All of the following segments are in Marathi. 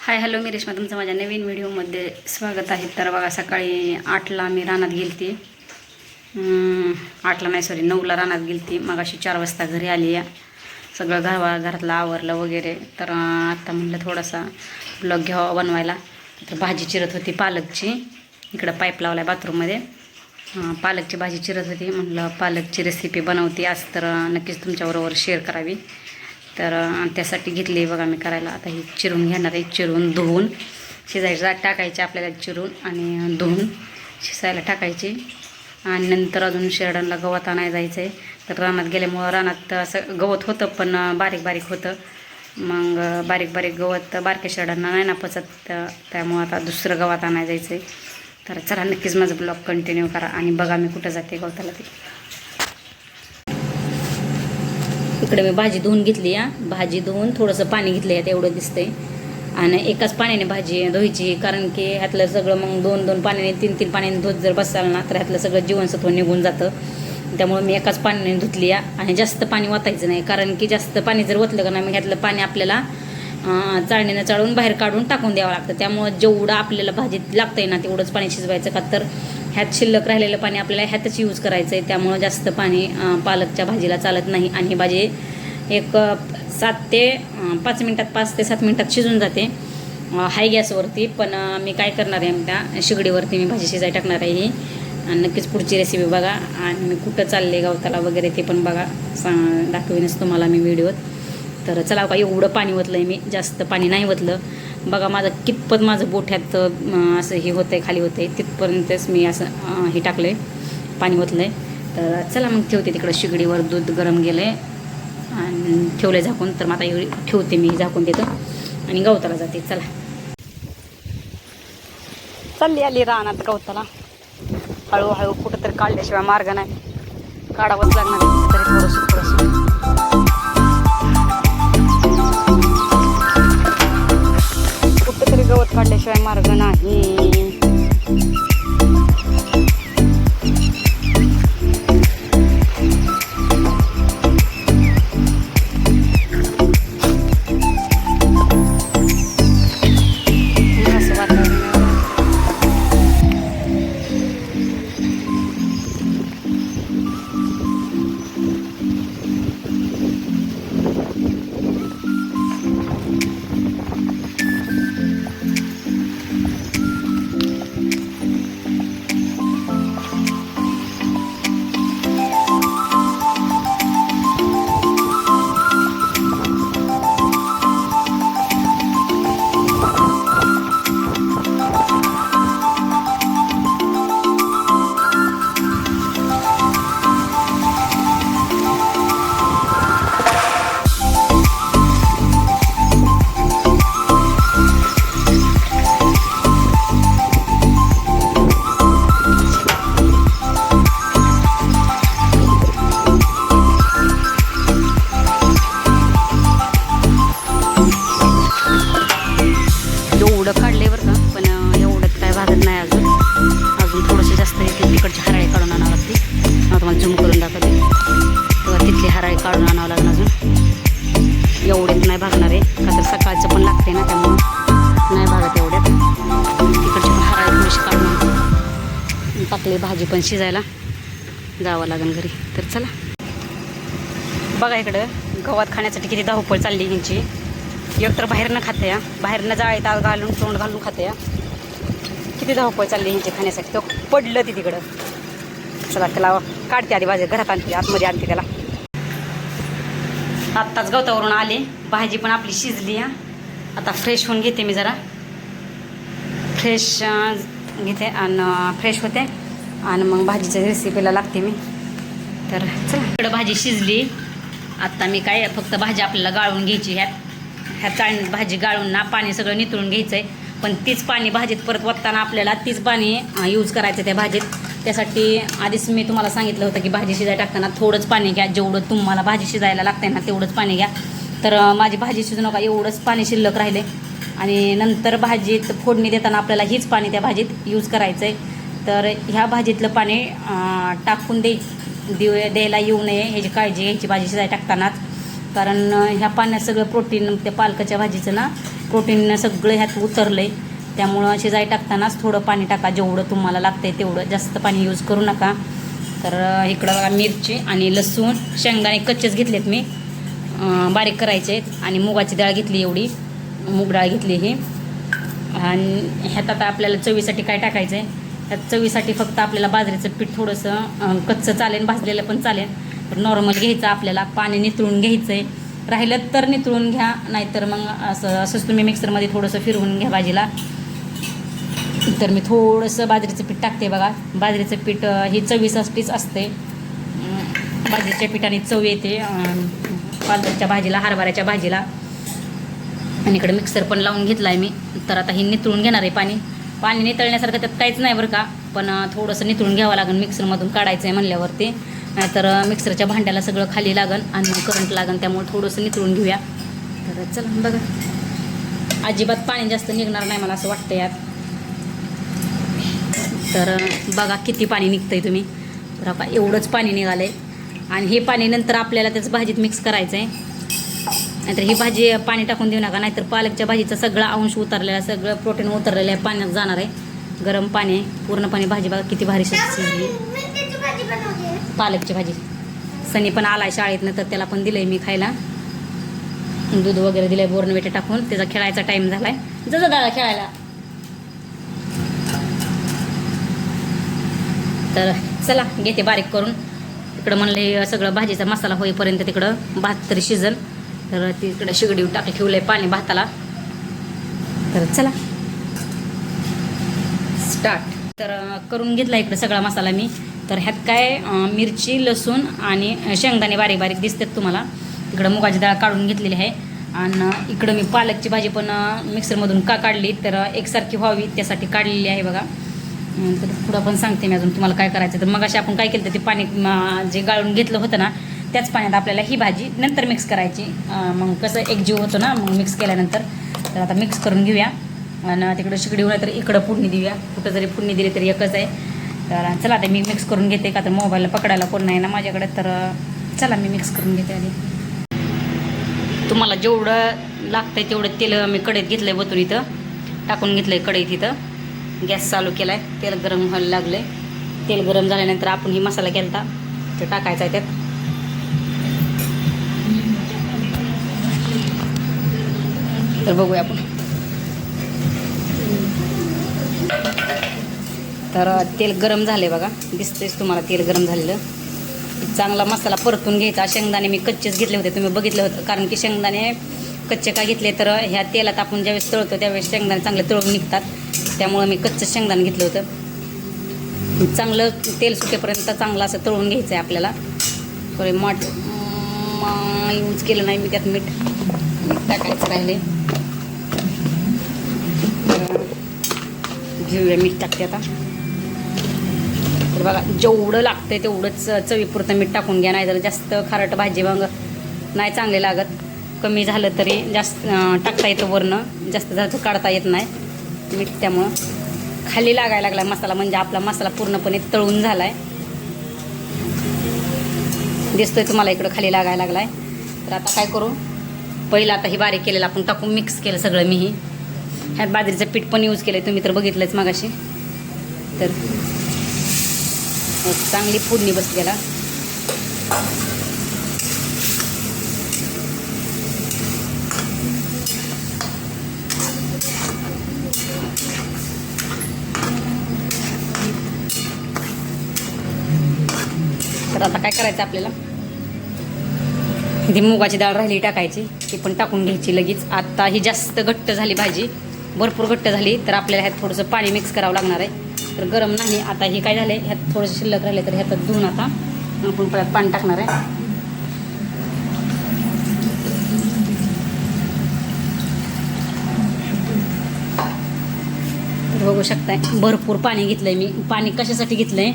हाय हॅलो मी रेश्मा. तुमचं माझ्या नवीन व्हिडिओमध्ये स्वागत आहे. तर बघा सकाळी आठला मी रानात गेलती. आठला नाही सॉरी नऊला रानात गेलती. मगाशी चार वाजता घरी आली या. सगळं घरवा घरातलं आवरलं वगैरे. तर आत्ता म्हटलं थोडासा ब्लॉग घ्यावा बनवायला. तर भाजी चिरत होती पालकची. इकडं पाईप लावला आहे बाथरूममध्ये पालकची भाजी चिरत होती. म्हटलं पालकची रेसिपी बनवते. आज तर नक्कीच तुमच्याबरोबर शेअर करावी. तर त्यासाठी घेतली बघा मी करायला. आता ही चिरून घेणार आहे. चिरून धुवून शिजायला टाकायची आपल्याला चिरून आणि धुवून शिजायला टाकायची. आणि नंतर अजून शेरडांना गवत आणायला जायचं आहे तर रानात गेल्यामुळं रानात असं गवत होतं पण बारीक बारीक होतं. मग बारीक बारीक गवत बारक्या शेरडांना नाही ना पचत. त्यामुळं आता दुसरं गवत आणायला जायचं आहे तर चला नक्कीच माझं ब्लॉग कंटिन्यू करा. आणि बघा मी कुठं जाते गवताला ते. इकडे मी भाजी धुवून घेतली या भाजी धुवून थोडंसं पाणी घेतलं आहे एवढं दिसतंय. आणि एकाच पाण्याने भाजी धुवायची कारण की ह्यातलं सगळं मग दोन दोन पाण्याने तीन तीन पाण्याने धुत जर बसाल ना तर ह्यातलं सगळं जीवनसत्व निघून जातं. त्यामुळे मी एकाच पाण्याने धुतली या आणि जास्त पाणी वाचायचं नाही कारण की जास्त पाणी जर ओतलं का नाही मग ह्यातलं पाणी आपल्याला चाळणीनं चाळून बाहेर काढून टाकून द्यावं लागतं. त्यामुळं जेवढं आपल्याला भाजीत लागतंय ना तेवढंच पाणी शिजवायचं का तर ह्यात शिल्लक राहिलेलं पाणी आपल्याला ह्यातच यूज करायचं आहे त्यामुळं जास्त पाणी पालकच्या भाजीला चालत नाही आणि ही भाजी एक सात ते पाच मिनटात पाच ते सात मिनटात शिजून जाते. हाय गॅसवरती पण मी काय करणार आहे त्या शिगडीवरती मी भाजी शिजाय टाकणार आहे ही. आणि नक्कीच पुढची रेसिपी बघा आणि मी कुठं चालले गवताला वगैरे ते पण बघा. सांग दाखवीनच तुम्हाला मी व्हिडिओत तर चला का एवढं पाणी ओतलं आहे मी. जास्त पाणी नाही ओतलं. बघा माझं कितपत माझं बोठ्यात असं हे होतं आहे खाली होतं आहे तिथपर्यंतच मी असं हे टाकलं आहे पाणी ओतलं आहे तर चला मग ठेवते तिकडं शिगडीवर दूध गरम गेलं आहे आणि ठेवलं झाकून तर मग आता एवढी ठेवते मी झाकून देतं आणि गवताला जाते चला. चालली आली रानात गवताला. हळूहळू कुठं तरी काढल्याशिवाय मार्ग नाही. काढावंच लागणार तरी थोडंसं काढल्याशिवाय मार्ग नाही. टाकली भाजी पण शिजायला जावं लागेल घरी. तर चला. बघा इकडं गवत खाण्यासाठी किती धावपळ चालली यांची. एक तर बाहेरनं खाते या बाहेरनं जाळीत आग घालून तोंड घालून खाते या किती धावपळ चालली ह्यांची खाण्यासाठी. तो पडलं ती तिकडं. चला त्याला काढते आधी भाजी घरात आणते आतमध्ये आणते त्याला. आत्ताच गवतावरून आले. भाजी पण आपली शिजली या आता फ्रेश होऊन घेते मी जरा. फ्रेश घेते आणि फ्रेश होते. आणि मग भाजीच्या रेसिपीला लागते मी. तर चला. इकडं भाजी शिजली. आत्ता मी काय फक्त भाजी आपल्याला गाळून घ्यायची. ह्यात ह्या चाळ भाजी गाळून ना पाणी सगळं नितळून घ्यायचं आहे पण तीच पाणी भाजीत परत वतताना आपल्याला तीच पाणी यूज करायचं त्या भाजीत. त्यासाठी आधीच मी तुम्हाला सांगितलं होतं की भाजी शिजायला टाकताना थोडंच पाणी घ्या. जेवढं तुम्हाला भाजी शिजायला लागते ना तेवढंच पाणी घ्या. तर माझी भाजी शिजू नका. एवढंच पाणी शिल्लक राहिले आणि नंतर भाजीत फोडणी देताना आपल्याला हीच पाणी त्या भाजीत यूज करायचं आहे तर ह्या भाजीतलं पाणी टाकून दे देऊ द्यायला येऊ नये ह्याची काळजी घ्यायची भाजी शिजाय टाकतानाच. कारण ह्या पाण्यात सगळं प्रोटीन त्या पालकाच्या भाजीचं ना प्रोटीन सगळं ह्यात उतरलं आहे त्यामुळं शिजाई टाकतानाच थोडं पाणी टाका जेवढं तुम्हाला लागतं आहे तेवढं. जास्त पाणी यूज करू नका. तर इकडं बघा मिरची आणि लसूण शेंगदाणे कच्चेच घेतलेत मी. बारीक करायचे आहेत आणि मुगाची डाळ घेतली एवढी. मूग डाळ घेतली ही. आणि ह्यात आता आपल्याला चवीसाठी काय टाकायचं आहे त्यात चवीसाठी फक्त आपल्याला बाजरीचं पीठ थोडंसं कच्चं चालेल भाजलेलं पण चालेल. तर नॉर्मल घ्यायचं आपल्याला पाणी नितळून घ्यायचं आहे राहिलं तर नितळून घ्या नाहीतर मग असं असंच तुम्ही मिक्सरमध्ये थोडंसं फिरवून घ्या भाजीला. तर मी थोडंसं बाजरीचं पीठ टाकते बघा. बाजरीचं पीठ अं, ही चवीसाठीच असते. बाजरीच्या पिठाने चव येते अं, भाजीला हरभऱ्याच्या भाजीला. आणि इकडे मिक्सर पण लावून घेतला आहे मी. तर आता ही नितळून घेणार आहे पाणी. पाणी नितळण्यासारखं त्यात काहीच नाही बरं का. पण थोडंसं नितळून घ्यावं लागेल मिक्सरमधून काढायचं आहे म्हणल्यावरती. नाहीतर मिक्सरच्या भांड्याला सगळं खाली लागन आणि मग करंट लागन त्यामुळे थोडंसं नितळून घेऊया. तर चला बघा. अजिबात पाणी जास्त निघणार नाही मला असं वाटतं यात. तर बघा किती पाणी निघतंय तुम्ही. तर एवढंच पाणी निघालं आहे आणि हे पाणी नंतर आपल्याला त्याचं भाजीत मिक्स करायचं आहे नाहीतर ही भाजी पाणी टाकून देऊ नका नाहीतर पालकच्या भाजीचा सगळा अंश उतरलेला आहे, सगळं प्रोटीन उतरलेलं आहे पाण्यात जाणार आहे. गरम पाणी आहे पूर्णपणे भाजी बघा किती भारी शिज- शिजली पालकची भाजी. सनी पण आलाय शाळेतनं तर त्याला पण दिलंय मी खायला. दूध वगैरे दिलंय बोर्नवेटे टाकून. त्याचा खेळायचा टाइम झालाय. जसं दादा खेळायला. तर चला घेते बारीक करून. तिकडं म्हणले सगळं भाजीचा मसाला होईपर्यंत तिकडं भात तरी शिजल. तर तिकडे शिगडी टाकलं ठेवलंय पाणी भाताला. तर चला. स्टार्ट तर करून घेतला इकडं सगळा मसाला मी. तर ह्यात काय मिरची लसूण आणि शेंगदाणे बारीक बारीक दिसतात तुम्हाला. इकडं मुगाची डाळ काढून घेतलेली आहे. आणि इकडं मी पालकची भाजी पण मिक्सरमधून का काढली तर एकसारखी व्हावी त्यासाठी काढलेली आहे बघा. तर पुढं पण सांगते मी अजून तुम्हाला काय करायचं तर मग अशी आपण काय केलं तर ते पाणी जे गाळून घेतलं होतं ना त्याच पाण्यात आपल्याला ही भाजी नंतर मिक्स करायची. मग कसं एक जीव होतो ना मग मिक्स केल्यानंतर तर आता मिक्स करून घेऊया. आणि तिकडं शिकडी होणार तर इकडं फोडणी देऊया. कुठं जरी फोडणी दिली तरी एकच आहे. तर चला आता मी मिक्स करून घेते का तर मोबाईलला पकडायला कोण नाही ना माझ्याकडे. तर चला मी मिक्स करून घेते आधी. तुम्हाला जेवढं लागतंय तेवढं तेल मी कढईत घेतलंय वतून इथं. टाकून घेतलंय कढईत इथं. गॅस चालू केलाय. तेल गरम व्हायला लागलंय. तेल गरम झाल्यानंतर आपण ही मसाला केलता. तर टाकायचा आहे त्यात. तर बघूया आपण. तर तेल गरम झाले बघा. दिसतेच तुम्हाला तेल गरम झालेलं. चांगला मसाला परतून घ्यायचा. शेंगदाणे मी कच्चेच घेतले होते. तुम्ही बघितलं होतं. कारण की शेंगदाणे कच्चे का घेतले? तर ह्या तेलात आपण ज्यावेळेस तळतो त्यावेळेस शेंगदाणे चांगले तळून निघतात. त्यामुळं मी कच्चं शेंगदाणे घेतलं होतं. चांगलं तेल सुटेपर्यंत चांगलं असं तळून घ्यायचं आहे आपल्याला. थोडे मठ यूज केलं नाही मी त्यात मीठ. मीठ टाकायचं राहिले घेऊया मीठ टाकते आता. तर बघा जेवढं लागतंय तेवढंच चवीपुरतं मीठ टाकून घ्या नाही तर जास्त खारट भाजी मग नाही चांगले लागत. कमी झालं तरी जास्त टाकता येतं वरनं जास्त जास्त काढता येत नाही. मीठ त्यामुळं खाली लागायला लागला मसाला म्हणजे आपला मसाला पूर्णपणे तळून झाला आहे दिसतोय तुम्हाला इकडं खाली लागायला लागला आहे तर आता काय करू? पहिलं आता हे बारीक केलेलं आपण टाकून मिक्स केलं सगळं मीही. ह्यात बाजरीचं पीठ पण यूज केलं तुम्ही तर बघितलंच मगाशी. तर मग चांगली फोडणी बसलेला तर आता काय करायचं आपल्याला? ती मुगाची डाळ राहिली टाकायची. ती पण टाकून घ्यायची लगेच. आता ही जास्त घट्ट झाली भाजी. भरपूर घट्ट झाली तर आपल्याला ह्यात थोडंसं पाणी मिक्स करावं लागणार आहे. तर गरम नाही आता हे काय झालं ह्यात थोडंसं शिल्लक राहिले तर ह्यात धुवून आता आपण परत पाणी टाकणार आहे. बघू शकताय भरपूर पाणी घेतलंय मी. पाणी कशासाठी घेतलंय?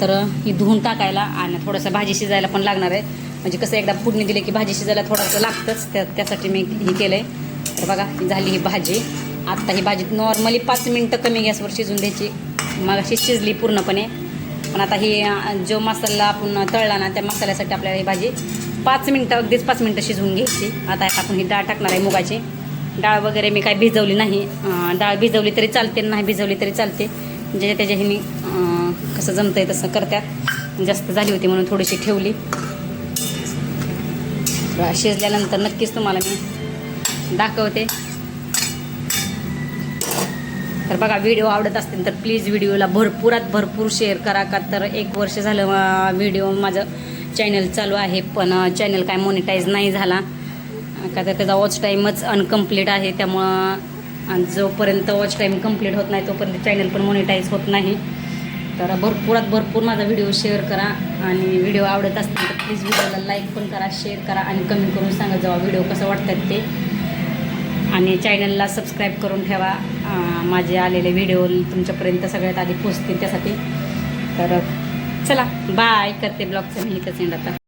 तर ही धुवून टाकायला आणि थोडंसं भाजी शिजायला पण लागणार आहे. म्हणजे कसं एकदा फोडणी दिली की भाजी शिजायला थोडंसं लागतंच त्या त्यासाठी मी हे केलं आहे तर बघा झाली ही भाजी. आत्ता ही भाजी नॉर्मली पाच मिनटं कमी गॅसवर शिजून द्यायची. मग अशी शिजली पूर्णपणे. पण आता ही जो मसाला आपण तळला ना त्या मसाल्यासाठी आपल्याला ही भाजी पाच मिनटं अगदीच पाच मिनटं शिजवून घ्यायची. आता आपण ही डाळ टाकणार आहे मुगाची. डाळ वगैरे मी काय भिजवली नाही. डाळ भिजवली तरी चालते नाही भिजवली तरी चालते. जे त्याच्या ह्यानी अं, कसं जमतंय तसं करतात जास्त झाली होती म्हणून थोडीशी ठेवली. शिजल्यानंतर नक्कीच तुम्हाला मी दाखवते. तर बघा व्हिडिओ आवडत असतील तर प्लीज व्हिडिओला भरपुरात भरपूर शेअर करा. का तर एक वर्ष झालं व्हिडिओ माझं चॅनल चालू आहे पण चॅनल काय मोनिटाईज नाही झाला. का तर त्याचा वॉच टाईमच अनकम्प्लीट आहे त्यामुळं आणि जोपर्यंत वॉच टाईम कंप्लीट होत नाही तोपर्यंत चॅनल पण मोनिटाईज होत नाही. तर भरपुरात भरपूर माझा व्हिडिओ शेअर करा. आणि व्हिडिओ आवडत असतील तर प्लीज व्हिडिओला लाईक पण करा शेअर करा. आणि कमेंट करून सांगा जेव्हा व्हिडिओ कसं वाटतात ते. आणि चॅनलला सबस्क्राईब करून ठेवा. माझे आलेले व्हिडिओ तुमच्यापर्यंत सगळ्यात आधी पोचतील त्यासाठी. तर चला बाय करते ब्लॉगचं मी इथंच एंड आता.